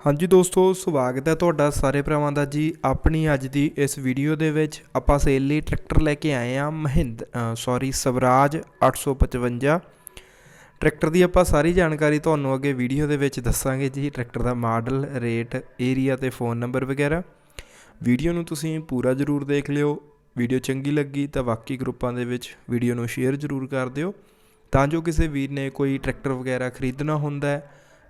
ਹਾਂਜੀ ਦੋਸਤੋ, ਸਵਾਗਤ ਹੈ ਤੁਹਾਡਾ ਸਾਰੇ ਭਰਾਵਾਂ ਦਾ ਜੀ ਆਪਣੀ ਅੱਜ ਦੀ ਇਸ ਵੀਡੀਓ ਦੇ ਵਿੱਚ। ਆਪਾਂ ਸੇਲ ਲਈ ਟਰੈਕਟਰ ਲੈ ਕੇ ਆਏ ਆ ਮਹਿੰਦ ਸੌਰੀ ਸਵਰਾਜ 855 ਟਰੈਕਟਰ ਦੀ ਆਪਾਂ ਸਾਰੀ ਜਾਣਕਾਰੀ ਤੁਹਾਨੂੰ ਅੱਗੇ ਵੀਡੀਓ ਦੇ ਵਿੱਚ ਦੱਸਾਂਗੇ ਜੀ, ਟਰੈਕਟਰ ਦਾ ਮਾਡਲ, ਰੇਟ ਏਰੀਆ ਤੇ ਫੋਨ ਨੰਬਰ ਵਗੈਰਾ। ਵੀਡੀਓ ਨੂੰ ਤੁਸੀਂ ਪੂਰਾ ਜ਼ਰੂਰ ਦੇਖ ਲਿਓ। ਵੀਡੀਓ ਚੰਗੀ ਲੱਗੀ ਤਾਂ ਬਾਕੀ ਗਰੁੱਪਾਂ ਦੇ ਵਿੱਚ ਵੀਡੀਓ ਨੂੰ ਸ਼ੇਅਰ ਜ਼ਰੂਰ ਕਰ ਦਿਓ। ਤਾਂ ਜੋ ਕਿਸੇ ਵੀਰ ਨੇ ਕੋਈ ਟਰੈਕਟਰ ਵਗੈਰਾ ਖਰੀਦਣਾ ਹੁੰਦਾ ਹੈ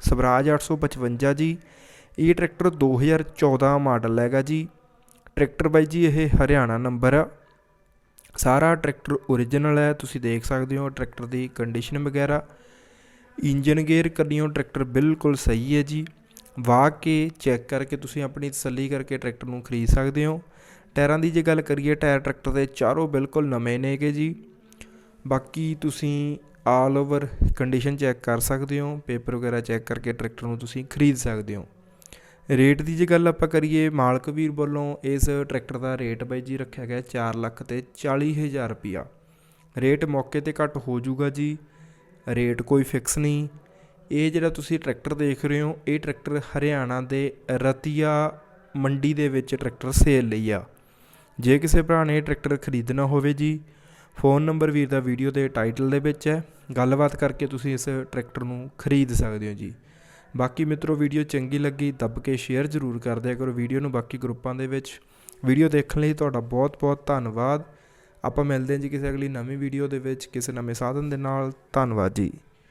ਸਵਰਾਜ 855 ਜੀ। ਇਹ ਟਰੈਕਟਰ 2014 ਮਾਡਲ ਹੈਗਾ ਜੀ। ਟਰੈਕਟਰ ਬਾਈ ਜੀ, ਇਹ ਹਰਿਆਣਾ ਨੰਬਰ ਆ। ਸਾਰਾ ਟਰੈਕਟਰ ਓਰੀਜਨਲ ਹੈ, ਤੁਸੀਂ ਦੇਖ ਸਕਦੇ ਹੋ ਟਰੈਕਟਰ ਦੀ ਕੰਡੀਸ਼ਨ ਵਗੈਰਾ। ਇੰਜਨ ਗੇਅਰ ਕੰਨੀਓ ਟਰੈਕਟਰ ਬਿਲਕੁਲ ਸਹੀ ਹੈ ਜੀ। ਵਾਹ ਕੇ ਚੈੱਕ ਕਰਕੇ ਤੁਸੀਂ ਆਪਣੀ ਤਸੱਲੀ ਕਰਕੇ ਟਰੈਕਟਰ ਨੂੰ ਖਰੀਦ ਸਕਦੇ ਹੋ। ਟਾਇਰਾਂ ਦੀ ਜੇ ਗੱਲ ਕਰੀਏ, ਟਾਇਰ ਟਰੈਕਟਰ ਦੇ ਚਾਰੋਂ ਬਿਲਕੁਲ ਨਵੇਂ ਨੇਗੇ ਜੀ। ਬਾਕੀ ਤੁਸੀਂ ਆਲ ਓਵਰ ਕੰਡੀਸ਼ਨ ਚੈੱਕ ਕਰ ਸਕਦੇ ਹੋ ਪੇਪਰ ਵਗੈਰਾ ਚੈੱਕ ਕਰਕੇ ਟਰੈਕਟਰ ਨੂੰ ਤੁਸੀਂ ਖਰੀਦ ਸਕਦੇ ਹੋ। ਰੇਟ ਦੀ ਜੇ ਗੱਲ ਆਪਾਂ ਕਰੀਏ, ਮਾਲਕ ਵੀਰ ਵੱਲੋਂ ਇਸ ਟਰੈਕਟਰ ਦਾ ਰੇਟ ਬਾਈ ਜੀ ਰੱਖਿਆ ਗਿਆ 4 ਲੱਖ ਤੇ 40 ਹਜ਼ਾਰ ਰੁਪਿਆ ਰੇਟ ਮੌਕੇ ਤੇ ਘੱਟ ਹੋ ਜਾਊਗਾ ਜੀ ਰੇਟ ਕੋਈ ਫਿਕਸ ਨਹੀਂ। ਇਹ ਜਿਹੜਾ ਤੁਸੀਂ ਟਰੈਕਟਰ ਦੇਖ ਰਹੇ ਹੋ, ਇਹ ਟਰੈਕਟਰ ਹਰਿਆਣਾ ਦੇ ਰਤੀਆ ਮੰਡੀ ਦੇ ਵਿੱਚ ਟਰੈਕਟਰ ਸੇਲ ਲਈ ਆ। ਜੇ ਕਿਸੇ ਭਰਾ ਨੇ ਇਹ ਟਰੈਕਟਰ ਖਰੀਦਣਾ ਹੋਵੇ ਜੀ ਫੋਨ ਨੰਬਰ ਵੀਰ ਦਾ ਵੀਡੀਓ ਦੇ ਟਾਈਟਲ ਦੇ ਵਿੱਚ ਹੈ। ਗੱਲਬਾਤ ਕਰਕੇ ਤੁਸੀਂ ਇਸ ਟਰੈਕਟਰ ਨੂੰ ਖਰੀਦ ਸਕਦੇ ਹੋ ਜੀ। ਬਾਕੀ ਮਿੱਤਰੋ, ਵੀਡੀਓ ਚੰਗੀ ਲੱਗੀ ਦੱਬ ਕੇ ਸ਼ੇਅਰ ਜ਼ਰੂਰ ਕਰ ਦਿਆ ਕਰੋ ਵੀਡੀਓ ਨੂੰ ਬਾਕੀ ਗਰੁੱਪਾਂ ਦੇ ਵਿੱਚ। ਵੀਡੀਓ ਦੇਖਣ ਲਈ ਤੁਹਾਡਾ ਬਹੁਤ ਬਹੁਤ ਧੰਨਵਾਦ। ਆਪਾਂ ਮਿਲਦੇ ਹਾਂ ਜੀ ਕਿਸੇ ਅਗਲੀ ਨਵੀਂ ਵੀਡੀਓ ਦੇ ਵਿੱਚ ਕਿਸੇ ਨਵੇਂ ਸਾਧਨ ਦੇ ਨਾਲ। ਧੰਨਵਾਦ ਜੀ।